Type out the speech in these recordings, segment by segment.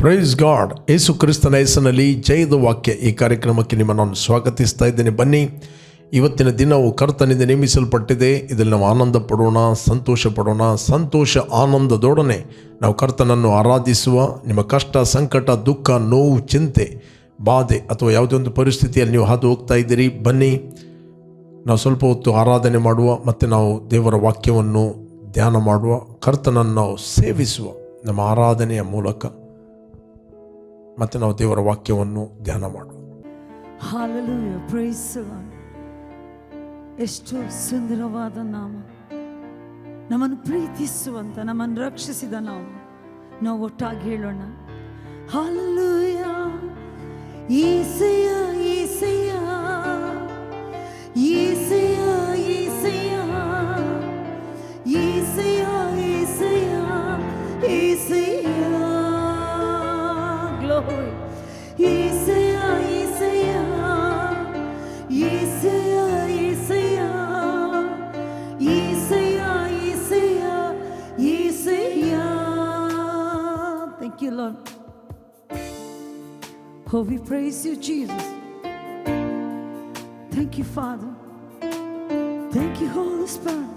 Praise God ಯೇಸು ಕ್ರಿಸ್ತನ ಹೆಸರಿನಲ್ಲಿ ಜಯದ ವಾಕ್ಯ ಈ ಕಾರ್ಯಕ್ರಮಕ್ಕೆ ನಿಮ್ಮನ್ನು ನಾನು ಸ್ವಾಗತಿಸ್ತಾ ಇದ್ದೇನೆ. ಬನ್ನಿ, ಇವತ್ತಿನ ದಿನವು ಕರ್ತನಿಂದ ನೇಮಿಸಲ್ಪಟ್ಟಿದೆ. ಇದರಲ್ಲಿ ನಾವು ಆನಂದ ಪಡೋಣ, ಸಂತೋಷ ಪಡೋಣ. ಸಂತೋಷ ಆನಂದದೊಡನೆ ನಾವು ಕರ್ತನನ್ನು ಆರಾಧಿಸುವ, ನಿಮ್ಮ ಕಷ್ಟ, ಸಂಕಟ, ದುಃಖ, ನೋವು, ಚಿಂತೆ, ಬಾಧೆ ಅಥವಾ ಯಾವುದೇ ಒಂದು ಪರಿಸ್ಥಿತಿಯಲ್ಲಿ ನೀವು ಹಾದು ಹೋಗ್ತಾ ಇದ್ದೀರಿ. ಬನ್ನಿ, ನಾವು ಸ್ವಲ್ಪ ಹೊತ್ತು ಆರಾಧನೆ ಮಾಡುವ ಮತ್ತು ನಾವು ದೇವರ ವಾಕ್ಯವನ್ನು ಧ್ಯಾನ ಮಾಡುವ, ಕರ್ತನನ್ನು ನಾವು ಸೇವಿಸುವ ನಮ್ಮ ಆರಾಧನೆಯ ಮೂಲಕ. ಮತ್ತು ನಾವು ದೇವರ ವಾಕ್ಯವನ್ನು ಧ್ಯಾನ ಮಾಡುವ ಎಷ್ಟು ಸುಂದರವಾದ ನಾಮ. ನಮ್ಮನ್ನು ಪ್ರೀತಿಸುವಂತ, ನಮ್ಮನ್ನು ರಕ್ಷಿಸಿದ ನಾವು ನಾವು ಒಟ್ಟಾಗಿ ಹೇಳೋಣ. Hallelujah Oh, we praise you, Jesus. Thank you, Father. Thank you, Holy Spirit.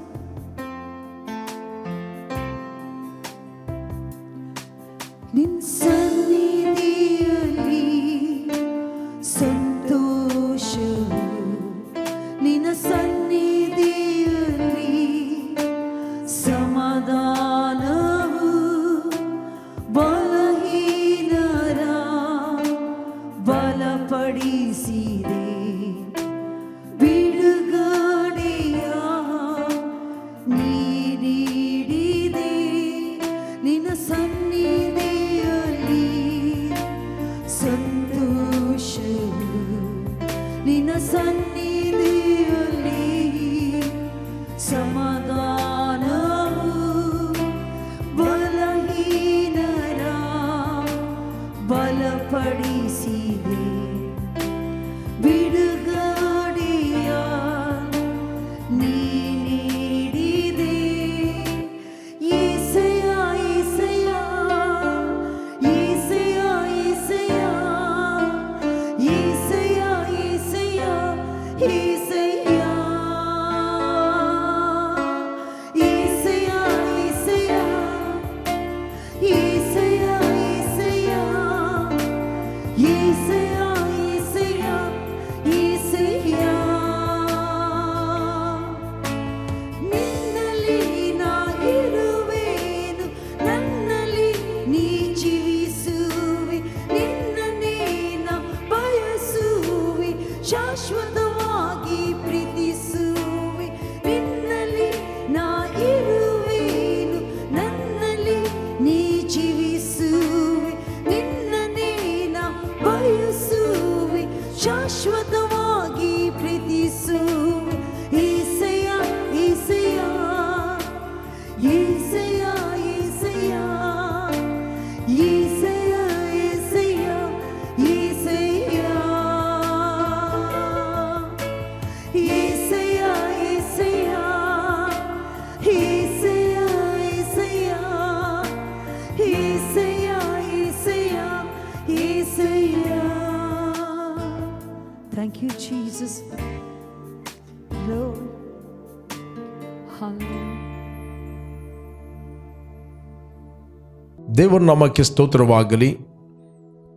ದೇವರ ನಾಮಕ್ಕೆ ಸ್ತೋತ್ರವಾಗಲಿ.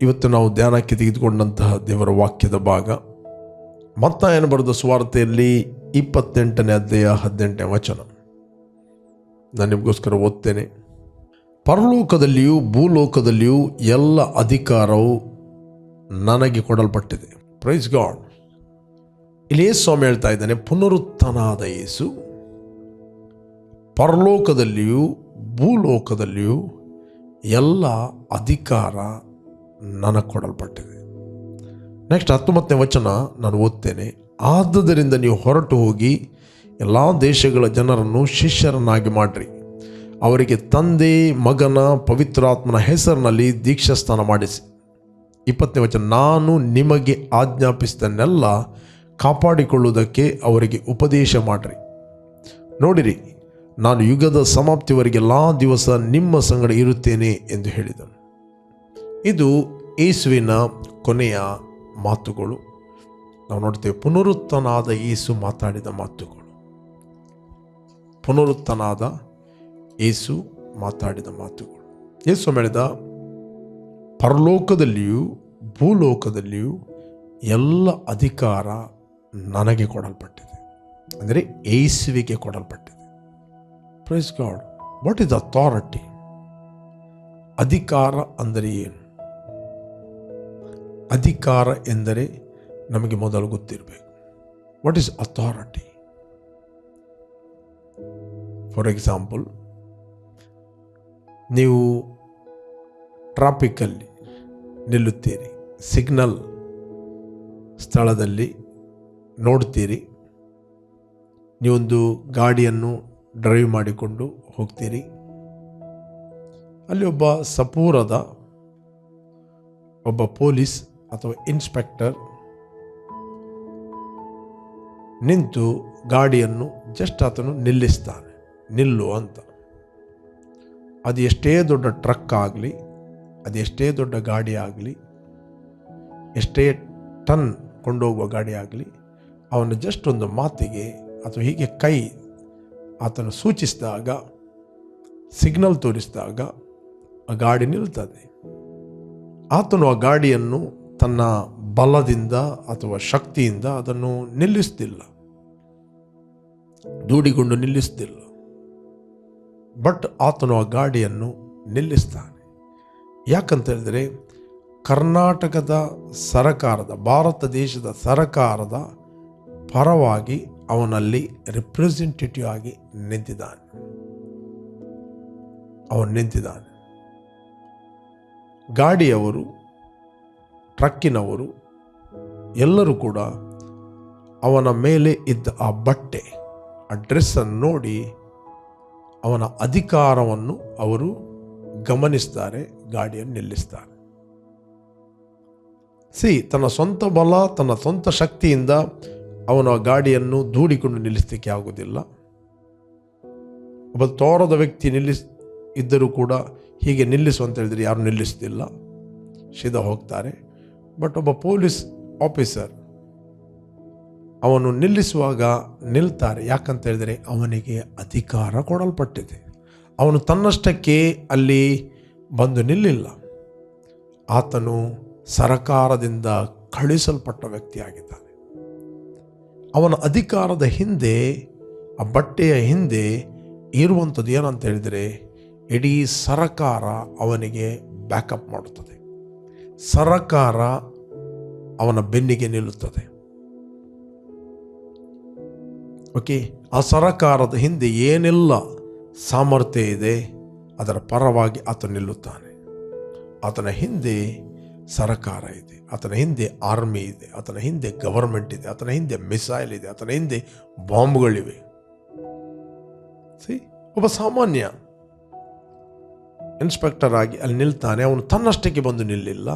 ಇವತ್ತು ನಾವು ಧ್ಯಾನಕ್ಕೆ ತೆಗೆದುಕೊಂಡಂತಹ ದೇವರ ವಾಕ್ಯದ ಭಾಗ. ಮತ್ತಾಯನ ಬರೆದ ಸ್ವಾರ್ಥೆಯಲ್ಲಿ ಇಪ್ಪತ್ತೆಂಟನೇ ಅಧ್ಯಾಯ ಹದಿನೆಂಟನೇ ವಚನ. ನಾನು ನಿಮಗೋಸ್ಕರ ಓದ್ತೇನೆ. ಪರಲೋಕದಲ್ಲಿಯೂ ಭೂಲೋಕದಲ್ಲಿಯೂ ಎಲ್ಲ ಅಧಿಕಾರವು ನನಗೆ ಕೊಡಲ್ಪಟ್ಟಿದೆ. ಪ್ರೈಸ್ ಗಾಡ್ ಇಲ್ಲಿ ಸ್ವಾಮಿ ಹೇಳ್ತಾ ಇದ್ದಾನೆ, ಪುನರುತ್ಥನಾದ ಯೇಸು, ಪರಲೋಕದಲ್ಲಿಯೂ ಭೂಲೋಕದಲ್ಲಿಯೂ ಎಲ್ಲ ಅಧಿಕಾರ ನನಗೆ ಕೊಡಲ್ಪಟ್ಟಿದೆ. ನೆಕ್ಸ್ಟ್ ಹತ್ತೊಂಬತ್ತನೇ ವಚನ ನಾನು ಓದ್ತೇನೆ. ಆದುದರಿಂದ ನೀವು ಹೊರಟು ಹೋಗಿ ಎಲ್ಲ ದೇಶಗಳ ಜನರನ್ನು ಶಿಷ್ಯರನ್ನಾಗಿ ಮಾಡಿರಿ. ಅವರಿಗೆ ತಂದೆ, ಮಗನ, ಪವಿತ್ರಾತ್ಮನ ಹೆಸರಿನಲ್ಲಿ ದೀಕ್ಷಾಸ್ನಾನ ಮಾಡಿಸಿ. ಇಪ್ಪತ್ತನೇ ವಚನ, ನಾನು ನಿಮಗೆ ಆಜ್ಞಾಪಿಸಿದನ್ನೆಲ್ಲ ಕಾಪಾಡಿಕೊಳ್ಳುವುದಕ್ಕೆ ಅವರಿಗೆ ಉಪದೇಶ ಮಾಡಿರಿ. ನೋಡಿರಿ ನಾನು ಯುಗದ ಸಮಾಪ್ತಿವರೆಗೆಲ್ಲ ದಿವಸ ನಿಮ್ಮ ಸಂಗಡ ಇರುತ್ತೇನೆ ಎಂದು ಹೇಳಿದನು. ಇದು ಯೇಸುವಿನ ಕೊನೆಯ ಮಾತುಗಳು. ನಾವು ನೋಡ್ತೇವೆ ಪುನರುತ್ತನಾದ ಯೇಸು ಮಾತಾಡಿದ ಮಾತುಗಳು. ಪುನರುತ್ತನಾದ ಯೇಸು ಮಾತಾಡಿದ ಮಾತುಗಳು. ಏಸು ಮೇಳದ ಪರಲೋಕದಲ್ಲಿಯೂ ಭೂಲೋಕದಲ್ಲಿಯೂ ಎಲ್ಲ ಅಧಿಕಾರ ನನಗೆ ಕೊಡಲ್ಪಟ್ಟಿದೆ. ಅಂದರೆ ಏಸುವಿಗೆ ಕೊಡಲ್ಪಟ್ಟಿದೆ. Praise God what is authority ಅಧಿಕಾರ ಅಂದರೆ ಏನು? ಅಧಿಕಾರ ಎಂದರೆ ನಮಗೆ ಮೊದಲು ಗೊತ್ತಿರಬೇಕು. What is authority for example ನೀವು ಟ್ರಾಫಿಕ್ಕಲ್ಲಿ ನಿಲ್ಲುತ್ತೀರಿ ಸಿಗ್ನಲ್ ಸ್ಥಳದಲ್ಲಿ ನೋಡ್ತೀರಿ, ನೀವೊಂದು ಗಾಡಿಯನ್ನು ಡ್ರೈವ್ ಮಾಡಿಕೊಂಡು ಹೋಗ್ತೀರಿ. ಅಲ್ಲಿ ಒಬ್ಬ ಸಪೂರದ, ಒಬ್ಬ ಪೊಲೀಸ್ ಅಥವಾ ಇನ್ಸ್ಪೆಕ್ಟರ್ ನಿಂತು ಗಾಡಿಯನ್ನು ಜಸ್ಟ್ ಆತನು ನಿಲ್ಲಿಸ್ತಾನೆ, ನಿಲ್ಲು ಅಂತ. ಅದು ಎಷ್ಟೇ ದೊಡ್ಡ ಟ್ರಕ್ ಆಗಲಿ, ಅದು ಎಷ್ಟೇ ದೊಡ್ಡ ಗಾಡಿ ಆಗಲಿ, ಎಷ್ಟೇ ಟನ್ ಕೊಂಡೋಗುವ ಗಾಡಿ ಆಗಲಿ, ಅವನು ಜಸ್ಟ್ ಒಂದು ಮಾತಿಗೆ ಅಥವಾ ಹೀಗೆ ಕೈ ಆತನು ಸೂಚಿಸಿದಾಗ, ಸಿಗ್ನಲ್ ತೋರಿಸಿದಾಗ ಆ ಗಾಡಿ ನಿಲ್ತದೆ. ಆತನು ಆ ಗಾಡಿಯನ್ನು ತನ್ನ ಬಲದಿಂದ ಅಥವಾ ಶಕ್ತಿಯಿಂದ ಅದನ್ನು ನಿಲ್ಲಿಸ್ತಿಲ್ಲ. ದೂಡಿಗೊಂಡು ನಿಲ್ಲಿಸ್ತಿಲ್ಲ. ಬಟ್ ಆತನು ಆ ಗಾಡಿಯನ್ನು ನಿಲ್ಲಿಸ್ತಾನೆ. ಯಾಕಂತ ಹೇಳಿದರೆ, ಕರ್ನಾಟಕದ ಸರಕಾರದ, ಭಾರತ ದೇಶದ ಸರಕಾರದ ಪರವಾಗಿ ಅವನಲ್ಲಿ ರಿಪ್ರೆಸೆಂಟೇಟಿವ್ ಆಗಿ ನಿಂತಿದ್ದಾನೆ. ಅವನು ನಿಂತಿದ್ದಾನೆ. ಗಾಡಿಯವರು, ಟ್ರಕ್ಕಿನವರು, ಎಲ್ಲರೂ ಕೂಡ ಅವನ ಮೇಲೆ ಇದ್ದ ಆ ಬಟ್ಟೆ, ಆ ಡ್ರೆಸ್ಸನ್ನು ನೋಡಿ ಅವನ ಅಧಿಕಾರವನ್ನು ಅವರು ಗಮನಿಸ್ತಾರೆ, ಗಾಡಿಯನ್ನು ನಿಲ್ಲಿಸ್ತಾರೆ. ಸಿ ತನ್ನ ಸ್ವಂತ ಬಲ, ತನ್ನ ಸ್ವಂತ ಶಕ್ತಿಯಿಂದ ಅವನ ಗಾಡಿಯನ್ನು ದೂಡಿಕೊಂಡು ನಿಲ್ಲಿಸಲಿಕ್ಕೆ ಆಗುವುದಿಲ್ಲ. ಒಬ್ಬ ತೋರದ ವ್ಯಕ್ತಿ ನಿಲ್ಲಿಸ್, ಇದ್ದರೂ ಕೂಡ ಹೀಗೆ ನಿಲ್ಲಿಸು ಅಂತ ಹೇಳಿದರೆ ಯಾರು ನಿಲ್ಲಿಸ್ತಿಲ್ಲ ಸೀದಾ ಹೋಗ್ತಾರೆ. ಬಟ್ ಒಬ್ಬ ಪೊಲೀಸ್ ಆಫೀಸರ್ ಅವನು ನಿಲ್ಲಿಸುವಾಗ ನಿಲ್ತಾರೆ. ಯಾಕಂತ ಹೇಳಿದರೆ ಅವನಿಗೆ ಅಧಿಕಾರ ಕೊಡಲ್ಪಟ್ಟಿದೆ. ಅವನು ತನ್ನಷ್ಟಕ್ಕೆ ಅಲ್ಲಿ ಬಂದು ನಿಲ್ಲಿಲ್ಲ. ಆತನು ಸರಕಾರದಿಂದ ಕಳುಹಿಸಲ್ಪಟ್ಟ ವ್ಯಕ್ತಿಯಾಗಿದ್ದಾನೆ. ಅವನ ಅಧಿಕಾರದ ಹಿಂದೆ, ಆ ಬಟ್ಟೆಯ ಹಿಂದೆ ಇರುವಂಥದ್ದು ಏನಂತ ಹೇಳಿದರೆ ಇಡೀ ಸರಕಾರ ಅವನಿಗೆ ಬ್ಯಾಕಪ್ ಮಾಡುತ್ತದೆ. ಸರಕಾರ ಅವನ ಬೆನ್ನಿಗೆ ನಿಲ್ಲುತ್ತದೆ. ಓಕೆ ಆ ಸರಕಾರದ ಹಿಂದೆ ಏನೆಲ್ಲ ಸಾಮರ್ಥ್ಯ ಇದೆ, ಅದರ ಪರವಾಗಿ ಆತ ನಿಲ್ಲುತ್ತಾನೆ. ಆತನ ಹಿಂದೆ ಸರಕಾರ ಇದೆ, ಆತನ ಹಿಂದೆ ಆರ್ಮಿ ಇದೆ, ಆತನ ಹಿಂದೆ ಗವರ್ಮೆಂಟ್ ಇದೆ, ಆತನ ಹಿಂದೆ ಮಿಸೈಲ್ ಇದೆ, ಆತನ ಹಿಂದೆ ಬಾಂಬ್ಗಳಿವೆ. ಸಿ ಒಬ್ಬ ಸಾಮಾನ್ಯ ಇನ್ಸ್ಪೆಕ್ಟರ್ ಆಗಿ ಅಲ್ಲಿ ನಿಲ್ತಾನೆ, ಅವನು ತನ್ನಷ್ಟಕ್ಕೆ ಬಂದು ನಿಲ್ಲಿಲ್ಲ,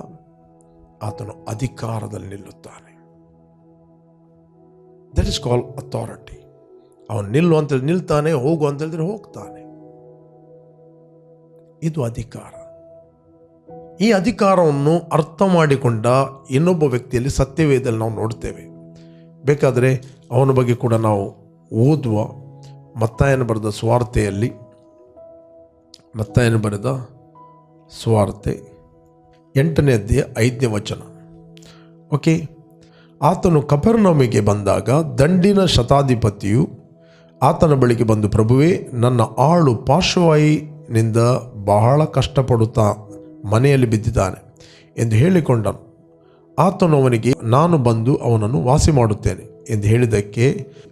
ಆತನು ಅಧಿಕಾರದಲ್ಲಿ ನಿಲ್ಲುತ್ತಾನೆ. ದಟ್ ಇಸ್ ಕಾಲ್ ಅಥಾರಿಟಿ ಅವನು ನಿಲ್ಲು ಅಂತೇಳಿ ನಿಲ್ತಾನೆ, ಹೋಗು ಅಂತ ಹೇಳಿದ್ರೆ ಹೋಗ್ತಾನೆ. ಇದು ಅಧಿಕಾರ. ಈ ಅಧಿಕಾರವನ್ನು ಅರ್ಥ ಮಾಡಿಕೊಂಡ ಇನ್ನೊಬ್ಬ ವ್ಯಕ್ತಿಯಲ್ಲಿ ಸತ್ಯವೇದಲ್ಲಿ ನಾವು ನೋಡ್ತೇವೆ. ಬೇಕಾದರೆ ಅವನ ಬಗ್ಗೆ ಕೂಡ ನಾವು ಓದುವ ಮತ್ತಾಯನ ಬರೆದ ಸ್ವಾರ್ಥೆಯಲ್ಲಿ, ಮತ್ತಾಯನ ಬರೆದ ಸ್ವಾರ್ಥೆ ಎಂಟನೇ ಅಧ್ಯಾಯ ಐದನೇ ವಚನ. ಓಕೆ, ಆತನು ಕಪರ್ನಮಿಗೆ ಬಂದಾಗ ದಂಡಿನ ಶತಾಧಿಪತಿಯು ಆತನ ಬಳಿಗೆ ಬಂದು, ಪ್ರಭುವೇ, ನನ್ನ ಆಳು ಪಾರ್ಶ್ವವಾಯಿನಿಂದ ಬಹಳ ಕಷ್ಟಪಡುತ್ತಾ ಮನೆಯಲ್ಲಿ ಬಿದ್ದಿದ್ದಾನೆ ಎಂದು ಹೇಳಿಕೊಂಡನು. ಆತನು ಅವನಿಗೆ, ನಾನು ಬಂದು ಅವನನ್ನು ವಾಸಿ ಮಾಡುತ್ತೇನೆ ಎಂದು ಹೇಳಿದ್ದಕ್ಕೆ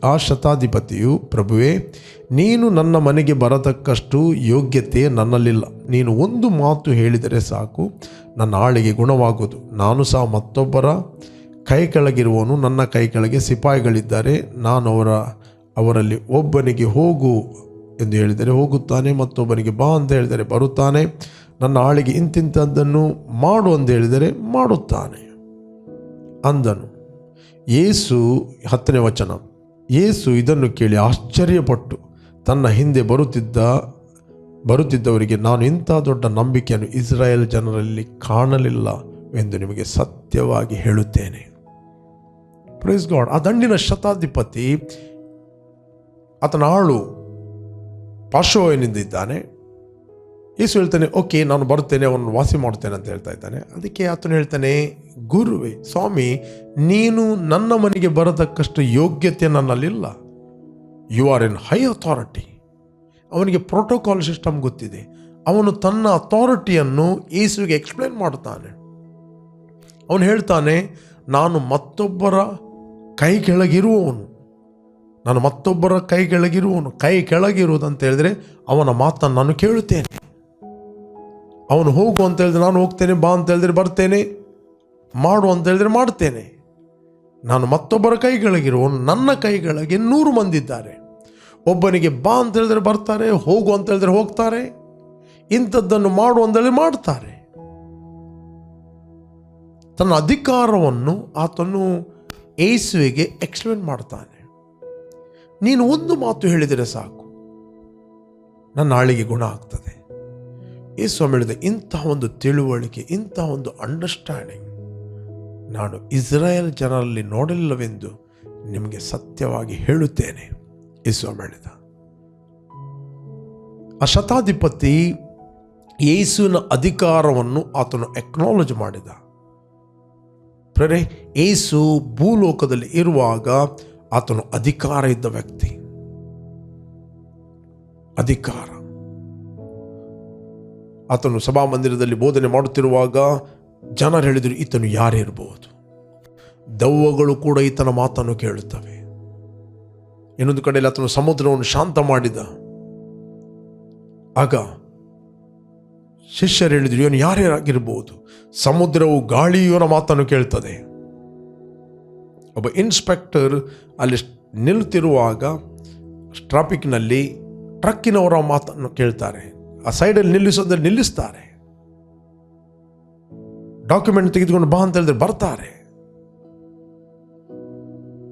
ಆ ಶತಾಧಿಪತಿಯು, ಪ್ರಭುವೇ, ನೀನು ನನ್ನ ಮನೆಗೆ ಬರತಕ್ಕಷ್ಟು ಯೋಗ್ಯತೆ ನನ್ನಲ್ಲಿಲ್ಲ. ನೀನು ಒಂದು ಮಾತು ಹೇಳಿದರೆ ಸಾಕು, ನನ್ನ ಆಳಿಗೆ ಗುಣವಾಗುವುದು. ನಾನು ಸಹ ಮತ್ತೊಬ್ಬರ ಕೈ ಕೆಳಗಿರುವವನು ನನ್ನ ಕೈ ಕೆಳಗೆ ಸಿಪಾಯಿಗಳಿದ್ದಾರೆ. ನಾನು ಅವರ, ಅವರಲ್ಲಿ ಒಬ್ಬನಿಗೆ ಹೋಗು ಎಂದು ಹೇಳಿದರೆ, ಹೋಗುತ್ತಾನೆ ಮತ್ತೊಬ್ಬನಿಗೆ ಬಾ ಅಂತ ಹೇಳಿದರೆ ಬರುತ್ತಾನೆ. ನನ್ನ ಆಳಿಗೆ ಇಂತಿಂಥದ್ದನ್ನು ಮಾಡು ಅಂತ ಹೇಳಿದರೆ ಮಾಡುತ್ತಾನೆ. ಅಂದನು. ಯೇಸು, ಹತ್ತನೇ ವಚನ. ಯೇಸು ಇದನ್ನು ಕೇಳಿ ಆಶ್ಚರ್ಯಪಟ್ಟು ತನ್ನ ಹಿಂದೆ ಬರುತ್ತಿದ್ದ, ಬರುತ್ತಿದ್ದವರಿಗೆ, ನಾನು ಇಂಥ ದೊಡ್ಡ ನಂಬಿಕೆಯನ್ನು ಇಸ್ರಾಯೇಲ್ ಜನರಲ್ಲಿ ಕಾಣಲಿಲ್ಲ ಎಂದು ನಿಮಗೆ ಸತ್ಯವಾಗಿ ಹೇಳುತ್ತೇನೆ. ಪ್ರೈಸ್ ಗಾಡ್ ಆ ದಂಡಿನ ಶತಾಧಿಪತಿ, ಆತನ ಆಳು ಪಾರ್ಶ್ವನಿಂದ ಇದ್ದಾನೆ ಯೇಸು ಹೇಳ್ತಾನೆ, ಓಕೆ, ನಾನು ಬರ್ತೇನೆ ಅವನು ವಾಸಿ ಮಾಡ್ತೇನೆ ಅಂತ ಹೇಳ್ತಾ ಇದ್ದಾನೆ. ಅದಕ್ಕೆ ಆತನು ಹೇಳ್ತಾನೆ, ಗುರುವೆ, ಸ್ವಾಮಿ, ನೀನು ನನ್ನ ಮನೆಗೆ ಬರತಕ್ಕಷ್ಟು ಯೋಗ್ಯತೆ ನನ್ನಲ್ಲಿಲ್ಲ. You are in high authority ಅವನಿಗೆ ಪ್ರೋಟೋಕಾಲ್ ಸಿಸ್ಟಮ್ ಗೊತ್ತಿದೆ. ಅವನು ತನ್ನ ಅಥಾರಿಟಿಯನ್ನು ಯೇಸುವಿಗೆ ಎಕ್ಸ್ಪ್ಲೇನ್ ಮಾಡ್ತಾನೆ ಅವನು ಹೇಳ್ತಾನೆ, ನಾನು ಮತ್ತೊಬ್ಬರ ಕೈ ಕೆಳಗಿರುವವನು ನಾನು ಮತ್ತೊಬ್ಬರ ಕೈ ಕೆಳಗಿರುವನು ಕೈ ಕೆಳಗಿರುವುದು ಅಂತ ಹೇಳಿದ್ರೆ ಅವನ ಮಾತನ್ನು ನಾನು ಕೇಳುತ್ತೇನೆ. ಅವನು ಹೋಗು ಅಂತ ಹೇಳಿದ್ರೆ ನಾನು ಹೋಗ್ತೇನೆ, ಬಾ ಅಂತ ಹೇಳಿದ್ರೆ ಬರ್ತೇನೆ, ಮಾಡು ಅಂತ ಹೇಳಿದ್ರೆ ಮಾಡ್ತೇನೆ. ನಾನು ಮತ್ತೊಬ್ಬರ ಕೈಗಳಿಗಿರುವನು ನನ್ನ ಕೈಗಳಿಗೆ ನೂರು ಮಂದಿ ಇದ್ದಾರೆ. ಒಬ್ಬನಿಗೆ ಬಾ ಅಂತ ಹೇಳಿದ್ರೆ ಬರ್ತಾರೆ, ಹೋಗು ಅಂತ ಹೇಳಿದ್ರೆ ಹೋಗ್ತಾರೆ, ಇಂಥದ್ದನ್ನು ಮಾಡು ಅಂತ ಹೇಳಿದ್ರೆ ಮಾಡ್ತಾರೆ. ತನ್ನ ಅಧಿಕಾರವನ್ನು ಆತನು ಏಸುವಿಗೆ ಎಕ್ಸ್ಪ್ಲೇನ್ ಮಾಡ್ತಾನೆ. ನೀನು ಒಂದು ಮಾತು ಹೇಳಿದರೆ ಸಾಕು. ನನ್ನ ಆಳಿಗೆ ಗುಣ ಆಗ್ತದೆ. ಯೇಸು ಹೇಳಿದ ಇಂತಹ ಒಂದು ತಿಳುವಳಿಕೆ ಇಂತಹ ಒಂದು ಅಂಡರ್ಸ್ಟ್ಯಾಂಡಿಂಗ್ ನಾನು ಇಸ್ರಾಯೇಲ್ ಜನರಲ್ಲಿ ನೋಡಲಿಲ್ಲವೆಂದು ನಿಮಗೆ ಸತ್ಯವಾಗಿ ಹೇಳುತ್ತೇನೆ. ಯೇಸು ಹೇಳಿದ ಆ ಶತಾಧಿಪತಿ ಏಸುವಿನ ಅಧಿಕಾರವನ್ನು ಆತನು ಎಕ್ನಾಲಜ್ ಮಾಡಿದ. ಪ್ರರೆ ಏಸು ಭೂಲೋಕದಲ್ಲಿ ಇರುವಾಗ ಆತನು ಅಧಿಕಾರ ಇದ್ದ ವ್ಯಕ್ತಿ. ಅಧಿಕಾರ. ಆತನು ಸಭಾ ಮಂದಿರದಲ್ಲಿ ಬೋಧನೆ ಮಾಡುತ್ತಿರುವಾಗ ಜನರು ಹೇಳಿದರು, ಈತನು ಯಾರಿರಬಹುದು ದೆವ್ವಗಳು ಕೂಡ ಈತನ ಮಾತನ್ನು ಕೇಳುತ್ತವೆ. ಇನ್ನೊಂದು ಕಡೆಯಲ್ಲಿ ಆತನು ಸಮುದ್ರವನ್ನು ಶಾಂತ ಮಾಡಿದ. ಆಗ ಶಿಷ್ಯರು ಹೇಳಿದರು, ಇವನು ಯಾರ್ಯಾರಾಗಿರ್ಬೋದು ಸಮುದ್ರವು ಗಾಳಿ ಇವನ ಮಾತನ್ನು ಕೇಳ್ತದೆ ಒಬ್ಬ ಇನ್ಸ್ಪೆಕ್ಟರ್ ಅಲ್ಲಿ ನಿಲ್ತಿರುವಾಗ ಟ್ರಾಫಿಕ್ನಲ್ಲಿ ಟ್ರಕ್ಕಿನವರ ಮಾತನ್ನು ಕೇಳ್ತಾರೆ. ಆ ಸೈಡಲ್ಲಿ ನಿಲ್ಲಿಸೋದ್ರೆ ನಿಲ್ಲಿಸ್ತಾರೆ. ಡಾಕ್ಯುಮೆಂಟ್ ತೆಗೆದುಕೊಂಡು ಬಾ ಅಂತ ಹೇಳಿದ್ರೆ ಬರ್ತಾರೆ.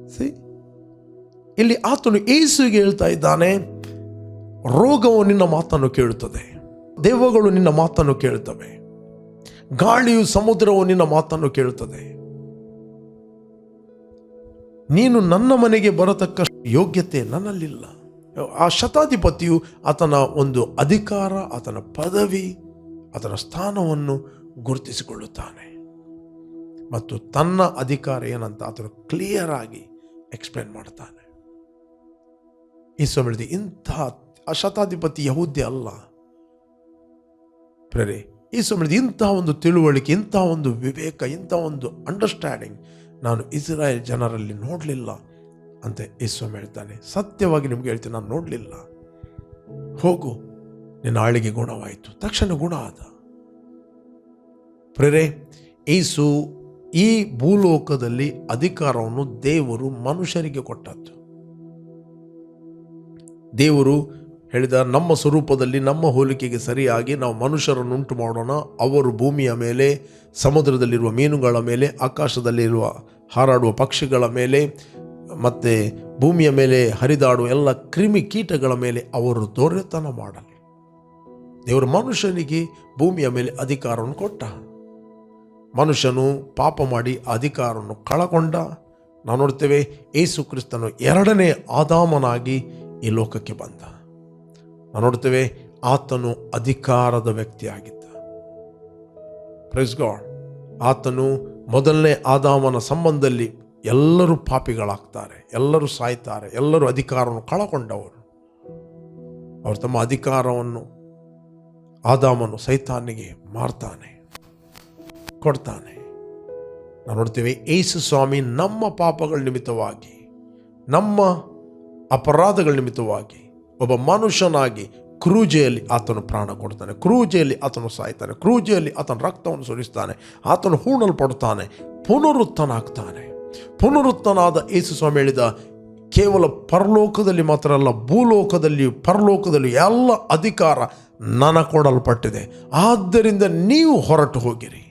See? ಇಲ್ಲಿ ಆತನು ಏಸುವಿಗೆ ಹೇಳ್ತಾ ಇದ್ದಾನೆ, ರೋಗವು ನಿನ್ನ ಮಾತನ್ನು ಕೇಳುತ್ತದೆ ದೇವಗಳು ನಿನ್ನ ಮಾತನ್ನು ಕೇಳುತ್ತವೆ, ಗಾಳಿಯು ಸಮುದ್ರವು ನಿನ್ನ ಮಾತನ್ನು ಕೇಳುತ್ತದೆ ನೀನು ನನ್ನ ಮನೆಗೆ ಬರತಕ್ಕ ಯೋಗ್ಯತೆ ನನ್ನಲ್ಲಿಲ್ಲ. ಆ ಶತಾಧಿಪತಿಯು ಆತನ ಒಂದು ಅಧಿಕಾರ, ಆತನ ಪದವಿ, ಆತನ ಸ್ಥಾನವನ್ನು ಗುರುತಿಸಿಕೊಳ್ಳುತ್ತಾನೆ. ಮತ್ತು ತನ್ನ ಅಧಿಕಾರ ಏನಂತ ಆತನು ಕ್ಲಿಯರ್ ಆಗಿ ಎಕ್ಸ್ಪ್ಲೇನ್ ಮಾಡ್ತಾನೆ ಈ ಸಮಯದಲ್ಲಿ ಇಂಥ ಶತಾಧಿಪತಿ ಯಹೂದ್ಯ ಅಲ್ಲ. ಪ್ರೇರೆ ಈ ಸಮಯದಲ್ಲಿ ಇಂತಹ ಒಂದು ತಿಳುವಳಿಕೆ, ಇಂತಹ ಒಂದು ವಿವೇಕ, ಇಂತಹ ಒಂದು ಅಂಡರ್ಸ್ಟ್ಯಾಂಡಿಂಗ್ ನಾನು ಇಸ್ರಾಯೇಲ್ ಜನರಲ್ಲಿ ನೋಡಲಿಲ್ಲ ಅಂತ ಯೇಸು ಹೇಳ್ತಾನೆ. ಸತ್ಯವಾಗಿ ನಿಮ್ಗೆ ಹೇಳ್ತೀನಿ, ನಾನು ನೋಡಲಿಲ್ಲ. ಹೋಗು, ನಿನ್ನ ಆಳಿಗೆ ಗುಣವಾಯಿತು. ತಕ್ಷಣ ಗುಣ ಆದ. ಪ್ರೇರೆ ಏಸು ಈ ಭೂಲೋಕದಲ್ಲಿ ಅಧಿಕಾರವನ್ನು ದೇವರು ಮನುಷ್ಯರಿಗೆ ಕೊಟ್ಟದ್ದು. ದೇವರು ಹೇಳಿದ, ನಮ್ಮ ಸ್ವರೂಪದಲ್ಲಿ ನಮ್ಮ ಹೋಲಿಕೆಗೆ ಸರಿಯಾಗಿ ನಾವು ಮನುಷ್ಯರನ್ನು ಉಂಟು ಮಾಡೋಣ. ಅವರು ಭೂಮಿಯ ಮೇಲೆ, ಸಮುದ್ರದಲ್ಲಿರುವ ಮೀನುಗಳ ಮೇಲೆ, ಆಕಾಶದಲ್ಲಿರುವ ಹಾರಾಡುವ ಪಕ್ಷಿಗಳ ಮೇಲೆ, ಮತ್ತು ಭೂಮಿಯ ಮೇಲೆ ಹರಿದಾಡುವ ಎಲ್ಲ ಕ್ರಿಮಿ ಕೀಟಗಳ ಮೇಲೆ ಅವರು ದೊರೆತನ ಮಾಡಲಿ. ದೇವರು ಮನುಷ್ಯನಿಗೆ ಭೂಮಿಯ ಮೇಲೆ ಅಧಿಕಾರವನ್ನು ಕೊಟ್ಟ. ಮನುಷ್ಯನು ಪಾಪ ಮಾಡಿ ಅಧಿಕಾರವನ್ನು ಕಳಕೊಂಡ. ನಾವು ನೋಡ್ತೇವೆ ಏಸು ಕ್ರಿಸ್ತನು ಎರಡನೇ ಆದಾಮನಾಗಿ ಈ ಲೋಕಕ್ಕೆ ಬಂದ. ನಾವು ನೋಡ್ತೇವೆ ಆತನು ಅಧಿಕಾರದ ವ್ಯಕ್ತಿಯಾಗಿದ್ದ. ಪ್ರೈಸ್ ಗಾಡ್ ಆತನು ಮೊದಲನೇ ಆದಾಮನ ಸಂಬಂಧದಲ್ಲಿ ಎಲ್ಲರೂ ಪಾಪಿಗಳಾಗ್ತಾರೆ, ಎಲ್ಲರೂ ಸಾಯ್ತಾರೆ, ಎಲ್ಲರೂ ಅಧಿಕಾರವನ್ನು ಕಳಕೊಂಡವರು ಅವರು ತಮ್ಮ ಅಧಿಕಾರವನ್ನು ಆದಾಮನು ಸೈತಾನಿಗೆ ಮಾರ್ತಾನೆ, ಕೊಡ್ತಾನೆ. ನಾವು ನೋಡ್ತೇವೆ ಏಸು ಸ್ವಾಮಿ ನಮ್ಮ ಪಾಪಗಳ ನಿಮಿತ್ತವಾಗಿ, ನಮ್ಮ ಅಪರಾಧಗಳ ನಿಮಿತ್ತವಾಗಿ ಒಬ್ಬ ಮನುಷ್ಯನಾಗಿ ಕ್ರೂಜೆಯಲ್ಲಿ ಆತನು ಪ್ರಾಣ ಕೊಡ್ತಾನೆ. ಕ್ರೂಜೆಯಲ್ಲಿ ಆತನು ಸಾಯ್ತಾನೆ. ಕ್ರೂಜೆಯಲ್ಲಿ ಆತನ ರಕ್ತವನ್ನು ಸುರಿಸ್ತಾನೆ. ಆತನು ಹೂಣಲ್ಪಡ್ತಾನೆ ಪುನರುತ್ತನಾಗ್ತಾನೆ ಪುನರುತ್ತನಾದ ಯೇಸು ಸ್ವಾಮಿ ಹೇಳಿದ, ಕೇವಲ ಪರಲೋಕದಲ್ಲಿ ಮಾತ್ರ ಅಲ್ಲ, ಭೂಲೋಕದಲ್ಲಿ, ಪರಲೋಕದಲ್ಲಿ ಎಲ್ಲ ಅಧಿಕಾರ ನನ ಕೊಡಲ್ಪಟ್ಟಿದೆ. ಆದ್ದರಿಂದ ನೀವು ಹೊರಟು ಹೋಗಿರಿ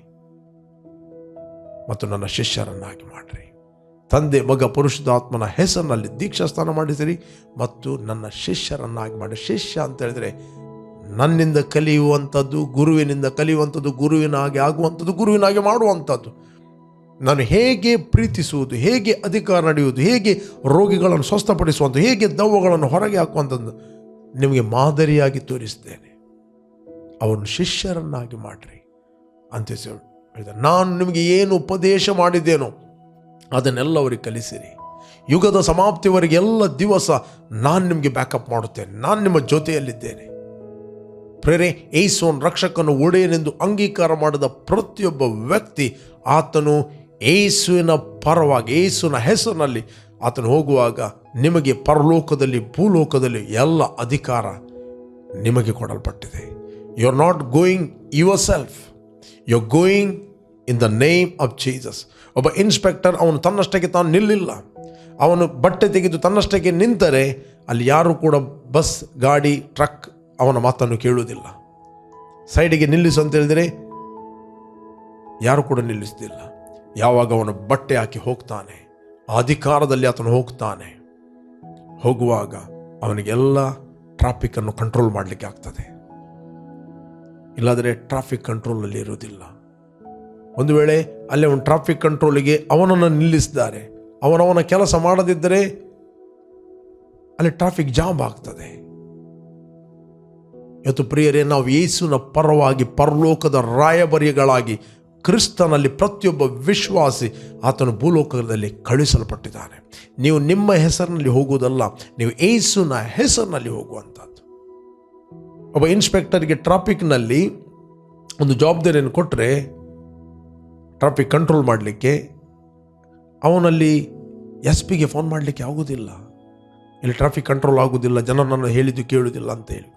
ಮತ್ತು ನನ್ನ ಶಿಷ್ಯರನ್ನಾಗಿ ಮಾಡಿರಿ. ತಂದೆ, ಮಗ ಪುರುಷದಾತ್ಮನ ಹೆಸರಿನಲ್ಲಿ ದೀಕ್ಷಾಸ್ನಾನ ಮಾಡಿಸಿರಿ ಮತ್ತು ನನ್ನ ಶಿಷ್ಯರನ್ನಾಗಿ ಮಾಡಿ. ಶಿಷ್ಯ ಅಂತ ಹೇಳಿದರೆ ನನ್ನಿಂದ ಕಲಿಯುವಂಥದ್ದು, ಗುರುವಿನಿಂದ ಕಲಿಯುವಂಥದ್ದು ಗುರುವಿನ ಹಾಗೆ ಆಗುವಂಥದ್ದು, ಗುರುವಿನಾಗೆ ಮಾಡುವಂಥದ್ದು. ನಾನು ಹೇಗೆ ಪ್ರೀತಿಸುವುದು, ಹೇಗೆ ಅಧಿಕಾರ ನಡೆಯುವುದು, ಹೇಗೆ ರೋಗಿಗಳನ್ನು ಸ್ವಸ್ಥಪಡಿಸುವಂಥ ಹೇಗೆ ದವ್ವಗಳನ್ನು ಹೊರಗೆ ಹಾಕುವಂಥದ್ದು ನಿಮಗೆ ಮಾದರಿಯಾಗಿ ತೋರಿಸ್ತೇನೆ. ಅವನು ಶಿಷ್ಯರನ್ನಾಗಿ ಮಾಡಿರಿ ಅಂತ ಹೇಳಿದ. ನಾನು ನಿಮಗೆ ಏನು ಉಪದೇಶ ಮಾಡಿದ್ದೇನೋ ಅದನ್ನೆಲ್ಲ ಅವ್ರಿಗೆ ಕಲಿಸಿರಿ. ಯುಗದ ಸಮಾಪ್ತಿವರೆಗೆ ಎಲ್ಲ ದಿವಸ ನಾನು ನಿಮಗೆ ಬ್ಯಾಕಪ್ ಮಾಡುತ್ತೇನೆ. ನಾನು ನಿಮ್ಮ ಜೊತೆಯಲ್ಲಿದ್ದೇನೆ. ಪ್ರೇರೆ, ಏಸೋನ್ ರಕ್ಷಕನು ಒಡೆಯನೆಂದು ಅಂಗೀಕಾರ ಮಾಡಿದ ಪ್ರತಿಯೊಬ್ಬ ವ್ಯಕ್ತಿ ಆತನು ಏಸುವಿನ ಪರವಾಗಿ, ಏಸುವಿನ ಹೆಸರಿನಲ್ಲಿ ಆತನು ಹೋಗುವಾಗ ನಿಮಗೆ ಪರಲೋಕದಲ್ಲಿ, ಭೂಲೋಕದಲ್ಲಿ ಎಲ್ಲ ಅಧಿಕಾರ ನಿಮಗೆ ಕೊಡಲ್ಪಟ್ಟಿದೆ. You are not going yourself you are going in the name of Jesus ಒಬ್ಬ ಇನ್ಸ್ಪೆಕ್ಟರ್ ಅವನು ತನ್ನಷ್ಟಕ್ಕೆ ತಾನು ನಿಲ್ಲಿಲ್ಲ. ಅವನು ಬಟ್ಟೆ ತೆಗೆದು ತನ್ನಷ್ಟಕ್ಕೆ ನಿಂತರೆ ಅಲ್ಲಿ ಯಾರೂ ಕೂಡ ಬಸ್ ಗಾಡಿ ಟ್ರಕ್ ಅವನ ಮಾತನ್ನು ಕೇಳುವುದಿಲ್ಲ. ಸೈಡಿಗೆ ನಿಲ್ಲಿಸು ಅಂತ ಹೇಳಿದರೆ ಯಾರು ಕೂಡ ನಿಲ್ಲಿಸ್ತಿಲ್ಲ ಯಾವಾಗ ಅವನು ಬಟ್ಟೆ ಹಾಕಿ ಹೋಗ್ತಾನೆ, ಅಧಿಕಾರದಲ್ಲಿ ಆತನು ಹೋಗ್ತಾನೆ, ಹೋಗುವಾಗ ಅವನಿಗೆಲ್ಲ ಟ್ರಾಫಿಕ್ಕನ್ನು ಕಂಟ್ರೋಲ್ ಮಾಡಲಿಕ್ಕೆ ಆಗ್ತದೆ. ಇಲ್ಲಾದರೆ ಟ್ರಾಫಿಕ್ ಕಂಟ್ರೋಲಲ್ಲಿ ಇರುವುದಿಲ್ಲ. ಒಂದು ವೇಳೆ ಅಲ್ಲಿ ಅವನು ಟ್ರಾಫಿಕ್ ಕಂಟ್ರೋಲಿಗೆ ಅವನನ್ನು ನಿಲ್ಲಿಸಿದ್ದಾರೆ. ಅವನವನ ಕೆಲಸ ಮಾಡದಿದ್ದರೆ ಅಲ್ಲಿ ಟ್ರಾಫಿಕ್ ಜಾಮ್ ಆಗ್ತದೆ. ಇವತ್ತು ಪ್ರಿಯರೇ, ನಾವು ಯೇಸುವಿನ ಪರವಾಗಿ ಪರಲೋಕದ ರಾಯಬರಿಗಳಾಗಿ ಕ್ರಿಸ್ತನಲ್ಲಿ ಪ್ರತಿಯೊಬ್ಬ ವಿಶ್ವಾಸಿ ಆತನು ಭೂಲೋಕದಲ್ಲಿ ಕಳುಹಿಸಲ್ಪಟ್ಟಿದ್ದಾನೆ. ನೀವು ನಿಮ್ಮ ಹೆಸರಿನಲ್ಲಿ ಹೋಗುವುದಲ್ಲ, ನೀವು ಏಸುನ ಹೆಸರಿನಲ್ಲಿ ಹೋಗುವಂಥದ್ದು. ಒಬ್ಬ ಇನ್ಸ್ಪೆಕ್ಟರ್ಗೆ ಟ್ರಾಫಿಕ್ನಲ್ಲಿ ಒಂದು ಜವಾಬ್ದಾರಿಯನ್ನು ಕೊಟ್ಟರೆ ಟ್ರಾಫಿಕ್ ಕಂಟ್ರೋಲ್ ಮಾಡಲಿಕ್ಕೆ ಅವನಲ್ಲಿ ಎಸ್ ಪಿಗೆ ಫೋನ್ ಮಾಡಲಿಕ್ಕೆ ಆಗೋದಿಲ್ಲ. ಇಲ್ಲಿ ಟ್ರಾಫಿಕ್ ಕಂಟ್ರೋಲ್ ಆಗೋದಿಲ್ಲ, ಜನ ನನ್ನ ಹೇಳಿದ್ದು ಕೇಳುವುದಿಲ್ಲ ಅಂತ ಹೇಳಿ.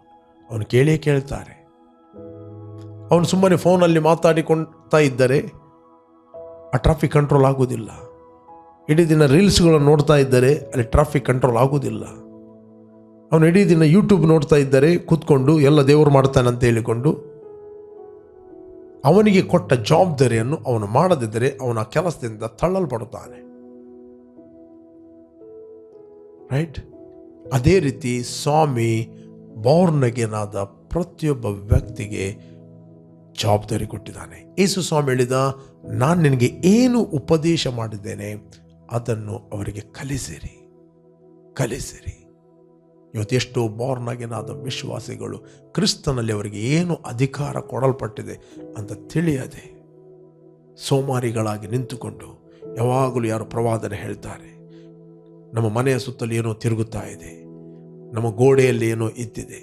ಅವನು ಕೇಳೇ ಕೇಳ್ತಾರೆ. ಅವನು ಸುಮ್ಮನೆ ಫೋನಲ್ಲಿ ಮಾತಾಡಿಕೊಳ್ತಾ ಇದ್ದರೆ ಆ ಟ್ರಾಫಿಕ್ ಕಂಟ್ರೋಲ್ ಆಗೋದಿಲ್ಲ. ಇಡೀ ದಿನ ರೀಲ್ಸ್ಗಳನ್ನು ನೋಡ್ತಾ ಇದ್ದರೆ ಅಲ್ಲಿ ಟ್ರಾಫಿಕ್ ಕಂಟ್ರೋಲ್ ಆಗೋದಿಲ್ಲ. ಅವನು ಇಡೀ ದಿನ ಯೂಟ್ಯೂಬ್ ನೋಡ್ತಾ ಇದ್ದರೆ ಕೂತ್ಕೊಂಡು ಎಲ್ಲ ದೇವರು ಮಾಡ್ತಾನೆ ಅಂತ ಹೇಳಿಕೊಂಡು ಅವನಿಗೆ ಕೊಟ್ಟ ಜವಾಬ್ದಾರಿಯನ್ನು ಅವನು ಮಾಡದಿದ್ದರೆ ಅವನ ಕೆಲಸದಿಂದ ತಳ್ಳಲ್ಪಡುತ್ತಾನೆ. ರೈಟ್ ಅದೇ ರೀತಿ ಸ್ವಾಮಿ ಬೌರ್ನಗೆನಾದ ಪ್ರತಿಯೊಬ್ಬ ವ್ಯಕ್ತಿಗೆ ಜವಾಬ್ದಾರಿ ಕೊಟ್ಟಿದ್ದಾನೆ. ಯೇಸು ಸ್ವಾಮಿ ಹೇಳಿದ, ನಾನು ನಿನಗೆ ಏನು ಉಪದೇಶ ಮಾಡಿದ್ದೇನೆ ಅದನ್ನು ಅವರಿಗೆ ಕಲಿಸಿರಿ. ಕಲಿಸಿರಿ. ಇವತ್ತು ಎಷ್ಟೋ ಬಾರ್ನಾಗೆನಾದ ವಿಶ್ವಾಸಿಗಳು ಕ್ರಿಸ್ತನಲ್ಲಿ ಅವರಿಗೆ ಏನು ಅಧಿಕಾರ ಕೊಡಲ್ಪಟ್ಟಿದೆ ಅಂತ ತಿಳಿಯದೆ ಸೋಮಾರಿಗಳಾಗಿ ನಿಂತುಕೊಂಡು ಯಾವಾಗಲೂ ಯಾರು ಪ್ರವಾದನೆ ಹೇಳ್ತಾರೆ. ನಮ್ಮ ಮನೆಯ ಸುತ್ತಲೂ ಏನೋ ತಿರುಗುತ್ತಾ ಇದೆ. ನಮ್ಮ ಗೋಡೆಯಲ್ಲಿ ಏನೋ ಇದ್ದಿದೆ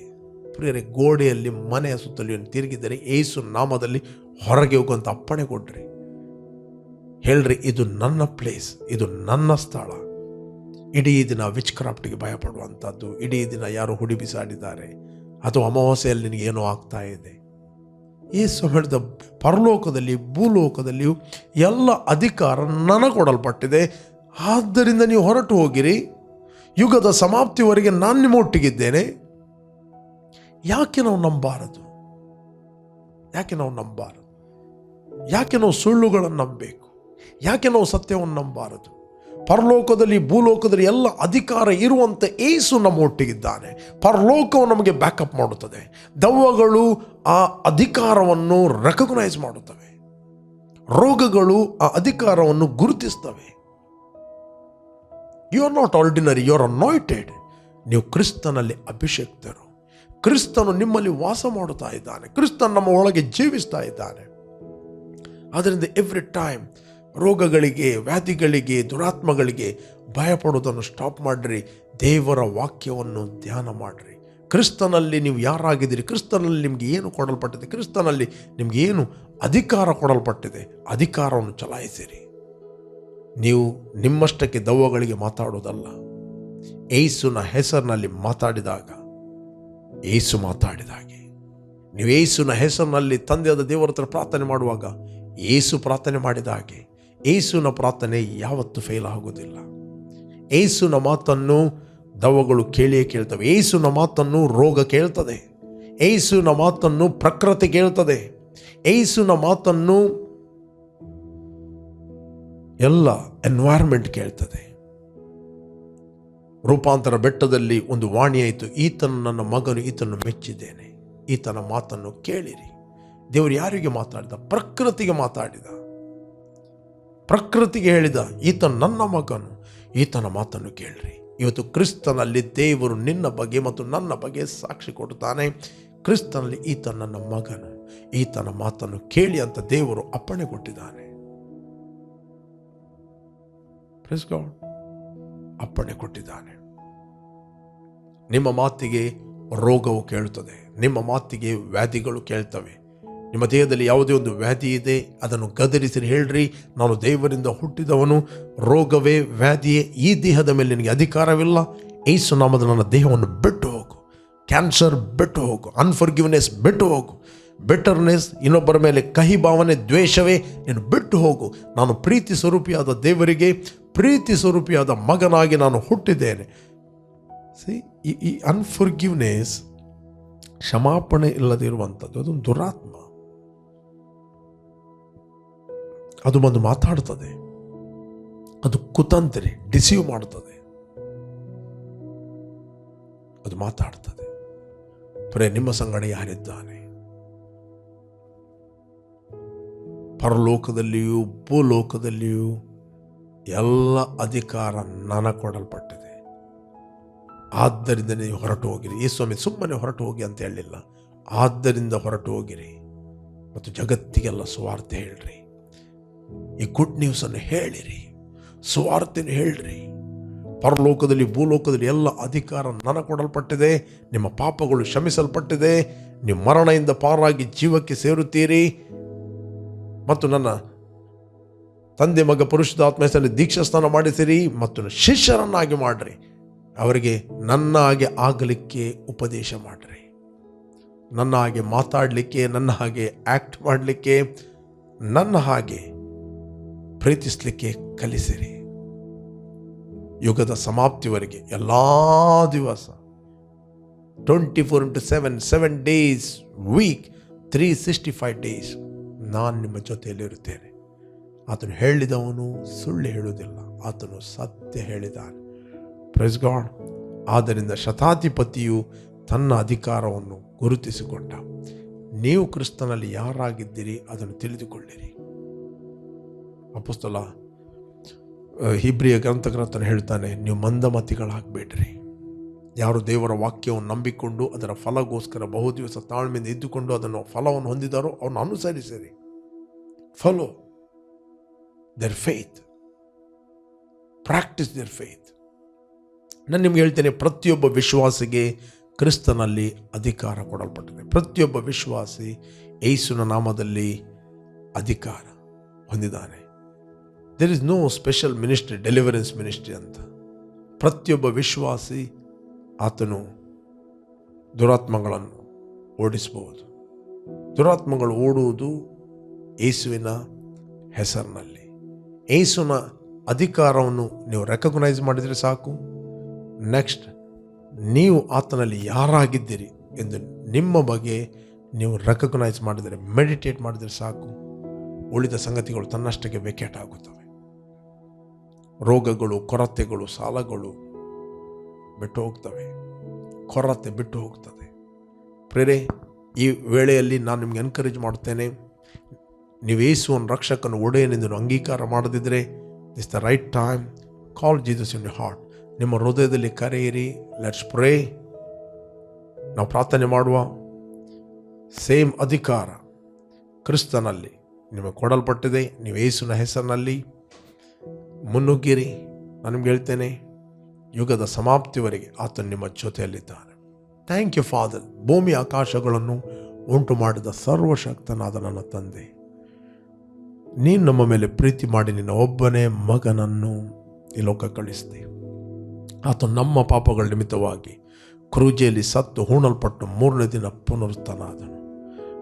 ಪ್ರಿಯರೇ, ಗೋಡೆಯಲ್ಲಿ ಮನೆಯ ಸುತ್ತಲೂ ಏನು ತಿರುಗಿದರೆ ಏಸು ನಾಮದಲ್ಲಿ ಹೊರಗೆ ಹೋಗುವಂಥ ಅಪ್ಪಣೆ ಕೊಡ್ರಿ. ಹೇಳ್ರಿ, ಇದು ನನ್ನ ಪ್ಲೇಸ್ ಇದು ನನ್ನ ಸ್ಥಳ. ಇಡೀ ದಿನ ವಿಚ್ ಕ್ರಾಫ್ಟ್ಗೆ ಭಯಪಡುವಂಥದ್ದು. ಇಡೀ ದಿನ ಯಾರು ಹುಡಿ ಬಿಸಾಡಿದ್ದಾರೆ. ಅಥವಾ ಅಮಾವಾಸ್ಯೆಯಲ್ಲಿ ನಿನಗೆ ಏನೋ ಆಗ್ತಾ ಇದೆ. ಯೇಸು ಹೇಳಿದ ಪರಲೋಕದಲ್ಲಿ ಭೂಲೋಕದಲ್ಲಿಯೂ ಎಲ್ಲ ಅಧಿಕಾರ ನನಗೆ ಕೊಡಲ್ಪಟ್ಟಿದೆ ಆದ್ದರಿಂದ ನೀವು ಹೊರಟು ಹೋಗಿರಿ. ಯುಗದ ಸಮಾಪ್ತಿವರೆಗೆ ನಾನು ನಿಮ್ಮ ಒಟ್ಟಿಗಿದ್ದೇನೆ. ಯಾಕೆ ನಾವು ನಂಬಾರದು ಯಾಕೆ ನಾವು ನಂಬಾರದು ಯಾಕೆ ನಾವು ಸುಳ್ಳುಗಳನ್ನು ನಂಬಬೇಕು? ಯಾಕೆ ನಾವು ಸತ್ಯವನ್ನು ನಂಬಾರದು ಪರಲೋಕದಲ್ಲಿ, ಭೂಲೋಕದಲ್ಲಿ ಎಲ್ಲ ಅಧಿಕಾರ ಇರುವಂಥ ಏಸು ನಮ್ಮ ಒಟ್ಟಿಗಿದ್ದಾನೆ ಪರಲೋಕವು ನಮಗೆ ಬ್ಯಾಕಪ್ ಮಾಡುತ್ತದೆ. ದವ್ವಗಳು ಆ ಅಧಿಕಾರವನ್ನು ರೆಕಗ್ನೈಸ್ ಮಾಡುತ್ತವೆ. ರೋಗಗಳು ಆ ಅಧಿಕಾರವನ್ನು ಗುರುತಿಸ್ತವೆ you are not ordinary you are anointed ನೀವು ಕ್ರಿಸ್ತನಲ್ಲಿ ಅಭಿಷೇಕ್ತರು. ಕ್ರಿಸ್ತನು ನಿಮ್ಮಲ್ಲಿ ವಾಸ ಮಾಡುತ್ತಾ ಇದ್ದಾನೆ. ಕ್ರಿಸ್ತನ್ ನಮ್ಮ ಒಳಗೆ ಜೀವಿಸ್ತಾ ಇದ್ದಾನೆ. ಆದ್ದರಿಂದ ಎವ್ರಿ ಟೈಮ್ ರೋಗಗಳಿಗೆ, ವ್ಯಾಧಿಗಳಿಗೆ, ದುರಾತ್ಮಗಳಿಗೆ ಭಯಪಡುವುದನ್ನು ಸ್ಟಾಪ್ ಮಾಡಿರಿ. ದೇವರ ವಾಕ್ಯವನ್ನು ಧ್ಯಾನ ಮಾಡಿರಿ. ಕ್ರಿಸ್ತನಲ್ಲಿ ನೀವು ಯಾರಾಗಿದ್ದೀರಿ? ಕ್ರಿಸ್ತನಲ್ಲಿ ನಿಮಗೆ ಏನು ಕೊಡಲ್ಪಟ್ಟಿದೆ? ಕ್ರಿಸ್ತನಲ್ಲಿ ನಿಮಗೆ ಏನು ಅಧಿಕಾರ ಕೊಡಲ್ಪಟ್ಟಿದೆ? ಅಧಿಕಾರವನ್ನು ಚಲಾಯಿಸಿರಿ. ನೀವು ನಿಮ್ಮಷ್ಟಕ್ಕೆ ದವ್ವಗಳಿಗೆ ಮಾತಾಡೋದಲ್ಲ ಏಸುನ ಹೆಸರಿನಲ್ಲಿ ಮಾತಾಡಿದಾಗ, ಏಸು ಮಾತಾಡಿದ ಹಾಗೆ. ನೀವು ಏಸುನ ಹೆಸರಿನಲ್ಲಿ ತಂದೆಯಾದ ದೇವರ ಹತ್ರ ಪ್ರಾರ್ಥನೆ ಮಾಡುವಾಗ, ಏಸು ಪ್ರಾರ್ಥನೆ ಮಾಡಿದ ಹಾಗೆ. ಏಸುನ ಪ್ರಾರ್ಥನೆ ಯಾವತ್ತೂ ಫೇಲ್ ಆಗೋದಿಲ್ಲ. ಏಸುನ ಮಾತನ್ನು ದವಗಳು ಕೇಳಿಯೇ ಕೇಳ್ತವೆ. ಏಸುನ ಮಾತನ್ನು ರೋಗ ಕೇಳ್ತದೆ. ಏಸುನ ಮಾತನ್ನು ಪ್ರಕೃತಿ ಕೇಳ್ತದೆ. ಏಸುನ ಮಾತನ್ನು ಎಲ್ಲ ಎನ್ವೈರ್ಮೆಂಟ್ ಕೇಳ್ತದೆ. ರೂಪಾಂತರ ಬೆಟ್ಟದಲ್ಲಿ ಒಂದು ವಾಣಿಯಾಯಿತು ಈತನು ನನ್ನ ಮಗನು ಈತನ್ನು ಮೆಚ್ಚಿದ್ದೇನೆ. ಈತನ ಮಾತನ್ನು ಕೇಳಿರಿ. ದೇವರು ಯಾರಿಗೆ ಮಾತಾಡಿದ? ಪ್ರಕೃತಿಗೆ ಮಾತಾಡಿದ. ಪ್ರಕೃತಿಗೆ ಹೇಳಿದ ಈತ ನನ್ನ ಮಗನು, ಈತನ ಮಾತನ್ನು ಕೇಳ್ರಿ. ಇವತ್ತು ಕ್ರಿಸ್ತನಲ್ಲಿ ದೇವರು ನಿನ್ನ ಬಗ್ಗೆ ಮತ್ತು ನನ್ನ ಬಗ್ಗೆ ಸಾಕ್ಷಿ ಕೊಡುತ್ತಾನೆ. ಕ್ರಿಸ್ತನಲ್ಲಿ ಈತ ನನ್ನ ಮಗನು, ಈತನ ಮಾತನ್ನು ಕೇಳಿ ಅಂತ ದೇವರು ಅಪ್ಪಣೆ ಕೊಟ್ಟಿದ್ದಾನೆ. ಅಪ್ಪಣೆ ಕೊಟ್ಟಿದ್ದಾನೆ. ನಿಮ್ಮ ಮಾತಿಗೆ ರೋಗವು ಕೇಳುತ್ತದೆ, ನಿಮ್ಮ ಮಾತಿಗೆ ವ್ಯಾಧಿಗಳು ಕೇಳ್ತವೆ. ನಿಮ್ಮ ದೇಹದಲ್ಲಿ ಯಾವುದೇ ಒಂದು ವ್ಯಾಧಿ ಇದೆ, ಅದನ್ನು ಗದರಿಸಿ ಹೇಳ್ರಿ, ನಾನು ದೇವರಿಂದ ಹುಟ್ಟಿದವನು. ರೋಗವೇ ವ್ಯಾಧಿಯೇ, ಈ ದೇಹದ ಮೇಲೆ ನಿನಗೆ ಅಧಿಕಾರವಿಲ್ಲ. ಏಸು ನಾಮದ ನನ್ನ ದೇಹವನ್ನು ಬಿಟ್ಟು ಹೋಗು. ಕ್ಯಾನ್ಸರ್ ಬಿಟ್ಟು ಹೋಗು. ಅನ್ಫರ್ಗಿವ್ನೆಸ್ ಬಿಟ್ಟು ಹೋಗು. ಬೆಟರ್ನೆಸ್, ಇನ್ನೊಬ್ಬರ ಮೇಲೆ ಕಹಿ ಭಾವನೆ, ದ್ವೇಷವೇ, ನೀನು ಬಿಟ್ಟು ಹೋಗು. ನಾನು ಪ್ರೀತಿ ಸ್ವರೂಪಿಯಾದ ದೇವರಿಗೆ, ಪ್ರೀತಿ ಸ್ವರೂಪಿಯಾದ ಮಗನಾಗಿ ನಾನು ಹುಟ್ಟಿದ್ದೇನೆ. ಸಿ ಈ ಅನ್ಫರ್ಗಿವ್ನೆಸ್ ಕ್ಷಮಾಪಣೆ ಇಲ್ಲದಿರುವಂಥದ್ದು ಅದೊಂದು ದುರಾತ್ಮ. ಅದು ಬಂದು ಮಾತಾಡ್ತದೆ. ಅದು ಕುತಂತ್ರಿ ಡಿಸೀವ್ ಮಾಡ್ತದೆ. ಅದು ಮಾತಾಡ್ತದೆ. ಪ್ರೇ ನಿಮ್ಮ ಸಂಗಡ ಯಾರಿದ್ದಾನೆ? ಪರಲೋಕದಲ್ಲಿಯೂ, ಭೂಲೋಕದಲ್ಲಿಯೂ ಎಲ್ಲ ಅಧಿಕಾರ ನನ ಕೊಡಲ್ಪಟ್ಟಿದೆ. ಆದ್ದರಿಂದ ನೀವು ಹೊರಟು ಹೋಗಿರಿ. ಈ ಸ್ವಾಮಿ, ಸುಮ್ಮನೆ ಹೊರಟು ಹೋಗಿ ಅಂತ ಹೇಳಲಿಲ್ಲ ಆದ್ದರಿಂದ ಹೊರಟು ಹೋಗಿರಿ. ಮತ್ತು ಜಗತ್ತಿಗೆಲ್ಲ ಸುವಾರ್ತೆ ಹೇಳ್ರಿ. ಈ ಗುಡ್ ನ್ಯೂಸನ್ನು ಹೇಳಿರಿ ಸುವಾರ್ತೆನ ಹೇಳ್ರಿ. ಪರಲೋಕದಲ್ಲಿ, ಭೂಲೋಕದಲ್ಲಿ ಎಲ್ಲ ಅಧಿಕಾರ ನನಗೆ ಕೊಡಲ್ಪಟ್ಟಿದೆ ನಿಮ್ಮ ಪಾಪಗಳು ಕ್ಷಮಿಸಲ್ಪಟ್ಟಿದೆ ನೀವು ಮರಣದಿಂದ ಪಾರಾಗಿ ಜೀವಕ್ಕೆ ಸೇರುತ್ತೀರಿ. ಮತ್ತು ನನ್ನ ತಂದೆ ಮಗ ಪುರುಷದಾತ್ಮ ಹೆಸರಲ್ಲಿ ದೀಕ್ಷಾ ಸ್ನಾನ ಮಾಡಿಸಿರಿ, ಮತ್ತು ಶಿಷ್ಯರನ್ನಾಗಿ ಮಾಡ್ರಿ. ಅವರಿಗೆ ನನ್ನ ಹಾಗೆ ಆಗಲಿಕ್ಕೆ ಉಪದೇಶ ಮಾಡ್ರಿ. ನನ್ನ ಹಾಗೆ ಮಾತಾಡಲಿಕ್ಕೆ, ನನ್ನ ಹಾಗೆ ಆ್ಯಕ್ಟ್ ಮಾಡಲಿಕ್ಕೆ, ನನ್ನ ಹಾಗೆ ಪ್ರೀತಿಸಲಿಕ್ಕೆ ಕಲಿಸಿರಿ. ಯುಗದ ಸಮಾಪ್ತಿವರೆಗೆ ಎಲ್ಲ ದಿವಸ twenty four into seven seven days week three sixty five days ನಾನು ನಿಮ್ಮ ಜೊತೆಯಲ್ಲಿರುತ್ತೇನೆ ಆತನು ಹೇಳಿದವನು ಸುಳ್ಳು ಹೇಳುವುದಿಲ್ಲ, ಆತನು ಸತ್ಯ ಹೇಳಿದ್ದಾನೆ. ಪ್ರೈಸ್ ಗಾಡ್ ಆದ್ದರಿಂದ ಶತಾಧಿಪತಿಯು ತನ್ನ ಅಧಿಕಾರವನ್ನು ಗುರುತಿಸಿಕೊಂಡ. ನೀವು ಕ್ರಿಸ್ತನಲ್ಲಿ ಯಾರಾಗಿದ್ದೀರಿ ಅದನ್ನು ತಿಳಿದುಕೊಳ್ಳಿರಿ. ಅಪುಸ್ತಲ ಹಿಬ್ರಿಯ ಗ್ರಂಥಗ್ರಂಥನ ಹೇಳ್ತಾನೆ, ನೀವು ಮಂದಮತಿಗಳಾಗಬೇಡ್ರಿ. ಯಾರು ದೇವರ ವಾಕ್ಯವನ್ನು ನಂಬಿಕೊಂಡು ಅದರ ಫಲಗೋಸ್ಕರ ಬಹು ದಿವಸ ತಾಳ್ಮೆಯಿಂದ ಇದ್ದುಕೊಂಡು ಅದನ್ನು ಫಲವನ್ನು ಹೊಂದಿದಾರೋ ಅವನು ಅನುಸರಿಸಿರಿ. Follow their faith practise their faith ನಾನು ನಿಮ್ಗೆ ಹೇಳ್ತೇನೆ, ಪ್ರತಿಯೊಬ್ಬ ವಿಶ್ವಾಸಿಗೆ ಕ್ರಿಸ್ತನಲ್ಲಿ ಅಧಿಕಾರ ಕೊಡಲ್ಪಟ್ಟಿದೆ. ಪ್ರತಿಯೊಬ್ಬ ವಿಶ್ವಾಸಿ ಏಸುನ ನಾಮದಲ್ಲಿ ಅಧಿಕಾರ ಹೊಂದಿದ್ದಾನೆ. There is no special ministry deliverance ministry ಅಂತ. ಪ್ರತಿಯೊಬ್ಬ ವಿಶ್ವಾಸಿ ಆತನು ದುರಾತ್ಮಗಳನ್ನು ಓಡಿಸಬಹುದು. ದುರಾತ್ಮಗಳು ಓಡುವುದು ಏಸುವಿನ ಹೆಸರಿನಲ್ಲಿ. ಏಸುವಿನ ಅಧಿಕಾರವನ್ನು ನೀವು ರೆಕಗ್ನೈಸ್ ಮಾಡಿದರೆ ಸಾಕು. ನೆಕ್ಸ್ಟ್ ನೀವು ಆತನಲ್ಲಿ ಯಾರಾಗಿದ್ದೀರಿ ಎಂದು ನಿಮ್ಮ ಬಗ್ಗೆ ನೀವು ರೆಕಗ್ನೈಸ್ ಮಾಡಿದರೆ ಮೆಡಿಟೇಟ್ ಮಾಡಿದರೆ ಸಾಕು. ಉಳಿದ ಸಂಗತಿಗಳು ತನ್ನಷ್ಟಕ್ಕೆ ವೆಕೆಟ್ ಆಗುತ್ತವೆ. ರೋಗಗಳು, ಕೊರತೆಗಳು, ಸಾಲಗಳು ಬಿಟ್ಟು ಹೋಗ್ತವೆ. ಕೊರತೆ ಬಿಟ್ಟು ಹೋಗ್ತದೆ. ಪ್ರೇರೆ ಈ ವೇಳೆಯಲ್ಲಿ ನಾನು ನಿಮ್ಗೆ ಎನ್ಕರೇಜ್ ಮಾಡ್ತೇನೆ, ನೀವು ಯೇಸುವನ್ನು ರಕ್ಷಕನ ಒಡೆಯನೆಂದು ಅಂಗೀಕಾರ ಮಾಡದಿದ್ದರೆ is the right time call Jesus in you heart ನಿಮ್ಮ ಹೃದಯದಲ್ಲಿ ಕರೆಯಿರಿ. ಲೆಟ್ಸ್ ಪ್ರೇ ನಾವು ಪ್ರಾರ್ಥನೆ ಮಾಡುವ. ಸೇಮ್ ಅಧಿಕಾರ ಕ್ರಿಸ್ತನಲ್ಲಿ ನಿಮಗೆ ಕೊಡಲ್ಪಟ್ಟಿದೆ. ನೀವು ಯೇಸುನ ಹೆಸರಿನಲ್ಲಿ ಮುನ್ನುಗ್ಗಿರಿ. ನಾನು ನಿಮ್ಗೆ ಹೇಳ್ತೇನೆ, ಯುಗದ ಸಮಾಪ್ತಿವರೆಗೆ ಆತ ನಿಮ್ಮ ಜೊತೆಯಲ್ಲಿದ್ದಾನೆ. ಥ್ಯಾಂಕ್ ಯು ಫಾದರ್ ಭೂಮಿ ಆಕಾಶಗಳನ್ನು ಉಂಟು ಮಾಡಿದ ಸರ್ವಶಕ್ತನಾದ ನನ್ನ ತಂದೆ. ನೀನು ನಮ್ಮ ಮೇಲೆ ಪ್ರೀತಿ ಮಾಡಿ ನಿನ್ನ ಒಬ್ಬನೇ ಮಗನನ್ನು ಈ ಲೋಕ ಕಳಿಸಿದೆ. ಆತ ನಮ್ಮ ಪಾಪಗಳ ನಿಮಿತ್ತವಾಗಿ ಕ್ರೂಜೆಯಲ್ಲಿ ಸತ್ತು ಹೂಣಲ್ಪಟ್ಟು ಮೂರನೇ ದಿನ ಪುನರುತ್ತನಾದನು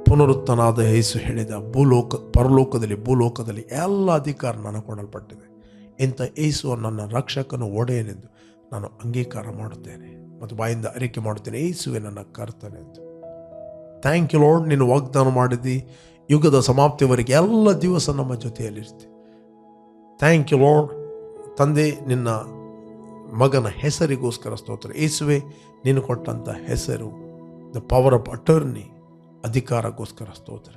ಪುನರುತ್ತನಾದ ಯೇಸು ಹೇಳಿದ ಭೂಲೋಕ, ಪರಲೋಕದಲ್ಲಿ, ಭೂಲೋಕದಲ್ಲಿ ಎಲ್ಲ ಅಧಿಕಾರ ನನಗೆ ಕೊಡಲ್ಪಟ್ಟಿದೆ. ಇಂಥ ಏಸುವ ನನ್ನ ರಕ್ಷಕನು, ಒಡೆಯನೆಂದು ನಾನು ಅಂಗೀಕಾರ ಮಾಡುತ್ತೇನೆ ಮತ್ತು ಬಾಯಿಂದ ಅರಿಕೆ ಮಾಡುತ್ತೇನೆ. ಏಸುವೆ ನನ್ನ ಕರ್ತನೆ ಎಂದು. ಥ್ಯಾಂಕ್ ಯು ಲಾರ್ಡ್ ನೀನು ವಾಗ್ದಾನ ಮಾಡಿದ್ದಿ ಯುಗದ ಸಮಾಪ್ತಿವರೆಗೆ ಎಲ್ಲ ದಿವಸ ನಮ್ಮ ಜೊತೆಯಲ್ಲಿರ್ತಿ. ಥ್ಯಾಂಕ್ ಯು ಲಾರ್ಡ್ ತಂದೆ, ನಿನ್ನ ಮಗನ ಹೆಸರಿಗೋಸ್ಕರ ಸ್ತೋತ್ರ. ಏಸುವೆ, ನೀನು ಕೊಟ್ಟಂಥ ಹೆಸರು ದ ಪವರ್ ಆಫ್ ಅಟರ್ನಿ ಅಧಿಕಾರಕ್ಕೋಸ್ಕರ ಸ್ತೋತ್ರ.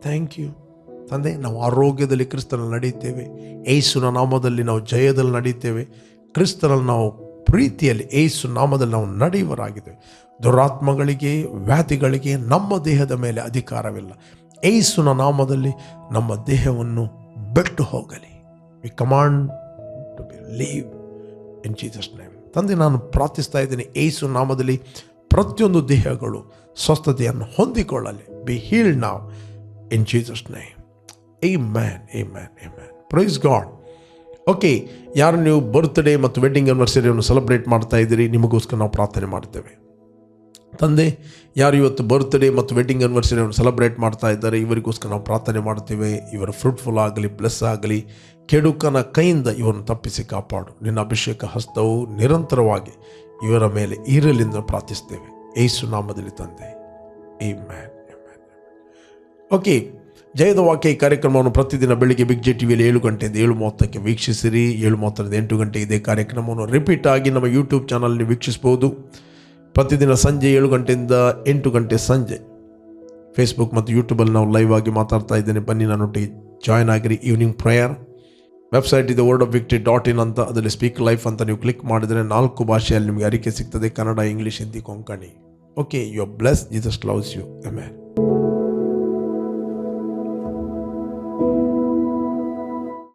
ಥ್ಯಾಂಕ್ ಯು ತಂದೆ, ನಾವು ಆರೋಗ್ಯದಲ್ಲಿ ಕ್ರಿಸ್ತನಲ್ಲಿ ನಡೆಯುತ್ತೇವೆ. ಏಸುನ ನಾಮದಲ್ಲಿ ನಾವು ಜಯದಲ್ಲಿ ನಡೆಯುತ್ತೇವೆ. ಕ್ರಿಸ್ತನಲ್ಲಿ ನಾವು ಪ್ರೀತಿಯಲ್ಲಿ ಏಸು ನಾಮದಲ್ಲಿ ನಾವು ನಡೆಯುವರಾಗಿದ್ದೇವೆ. ದುರಾತ್ಮಗಳಿಗೆ, ವ್ಯಾಧಿಗಳಿಗೆ ನಮ್ಮ ದೇಹದ ಮೇಲೆ ಅಧಿಕಾರವಿಲ್ಲ. ಏಸುನ ನಾಮದಲ್ಲಿ ನಮ್ಮ ದೇಹವನ್ನು ಬಿಟ್ಟು ಹೋಗಲಿ. We command to be leave in Jesus name ತಂದೆ, ನಾನು ಪ್ರಾರ್ಥಿಸ್ತಾ ಇದ್ದೀನಿ. ಏಸು ನಾಮದಲ್ಲಿ ಪ್ರತಿಯೊಂದು ದೇಹಗಳು ಸ್ವಸ್ಥತೆಯನ್ನು ಹೊಂದಿಕೊಳ್ಳಲಿ. ಬಿ ಹೀಲ್ಡ್ ನಾವು in Jesus name amen amen man praise God okay ಯಾರು ನೀವು ಬರ್ತ್ಡೇ ಮತ್ತು ವೆಡ್ಡಿಂಗ್ ಆನಿವರ್ಸರಿಯನ್ನು ಸೆಲೆಬ್ರೇಟ್ ಮಾಡ್ತಾ ಇದ್ದೀರಿ? ನಿಮಗೋಸ್ಕರ ನಾವು ಪ್ರಾರ್ಥನೆ ಮಾಡ್ತೇವೆ. ತಂದೆ, ಯಾರು ಇವತ್ತು ಬರ್ತ್ಡೇ ಮತ್ತು ವೆಡ್ಡಿಂಗ್ ಆನಿವರ್ಸರಿಯನ್ನು ಸೆಲೆಬ್ರೇಟ್ ಮಾಡ್ತಾ ಇದ್ದಾರೆ? ಇವರಿಗೋಸ್ಕರ ನಾವು ಪ್ರಾರ್ಥನೆ ಮಾಡ್ತೇವೆ. ಇವರ ಫ್ರೂಟ್ಫುಲ್ ಆಗಲಿ ಬ್ಲೆಸ್ ಆಗಲಿ, ಕೆಡುಕನ ಕೈಯಿಂದ ಇವರನ್ನು ತಪ್ಪಿಸಿ ಕಾಪಾಡು. ನಿನ್ನ ಅಭಿಷೇಕ ಹಸ್ತವು ನಿರಂತರವಾಗಿ ಇವರ ಮೇಲೆ ಈರಲಿಂದ ಪ್ರಾರ್ಥಿಸ್ತೇವೆ. ಏಸು ನಾಮದಲ್ಲಿ ತಂದೆ. ಈ ಮ್ಯಾನ್ ಓಕೆ ಜಯದ ವಾಕ್ಯ ಈ ಕಾರ್ಯಕ್ರಮವನ್ನು ಪ್ರತಿದಿನ ಬೆಳಿಗ್ಗೆ ಬಿಗ್ ಜೆ ಟಿವಿಯಲ್ಲಿ ಏಳು ಗಂಟೆಯಿಂದ ಏಳು ಮೂವತ್ತಕ್ಕೆ ವೀಕ್ಷಿಸಿರಿ. ಏಳು ಮೂವತ್ತರಿಂದ ಎಂಟು ಗಂಟೆ ಇದೇ ಕಾರ್ಯಕ್ರಮವನ್ನು ರಿಪೀಟ್ ಆಗಿ ನಮ್ಮ ಯೂಟ್ಯೂಬ್ ಚಾನಲ್ನಲ್ಲಿ ವೀಕ್ಷಿಸಬಹುದು. ಪ್ರತಿದಿನ ಸಂಜೆ ಏಳು ಗಂಟೆಯಿಂದ ಎಂಟು ಗಂಟೆ ಸಂಜೆ. ಫೇಸ್ಬುಕ್ ಮತ್ತು ಯೂಟ್ಯೂಬಲ್ಲಿ ನಾವು ಲೈವ್ ಆಗಿ ಮಾತಾಡ್ತಾ ಇದ್ದೇನೆ. ಬನ್ನಿ ನನ್ನೊಟ್ಟಿಗೆ ಜಾಯ್ನ್ ಆಗಿರಿ. ಈವ್ನಿಂಗ್ ಪ್ರೇಯರ್ ವೆಬ್ಸೈಟ್ ಇದೆ word of victory dot in ಅಂತ, ಅದರಲ್ಲಿ ಸ್ಪೀಕ್ ಲೈಫ್ ಅಂತ ನೀವು ಕ್ಲಿಕ್ ಮಾಡಿದರೆ ನಾಲ್ಕು ಭಾಷೆಯಲ್ಲಿ ನಿಮಗೆ ಅರಿಕೆ ಸಿಗ್ತದೆ. Kannada English Hindi Konkani. Okay you are bless Jesus loves you amen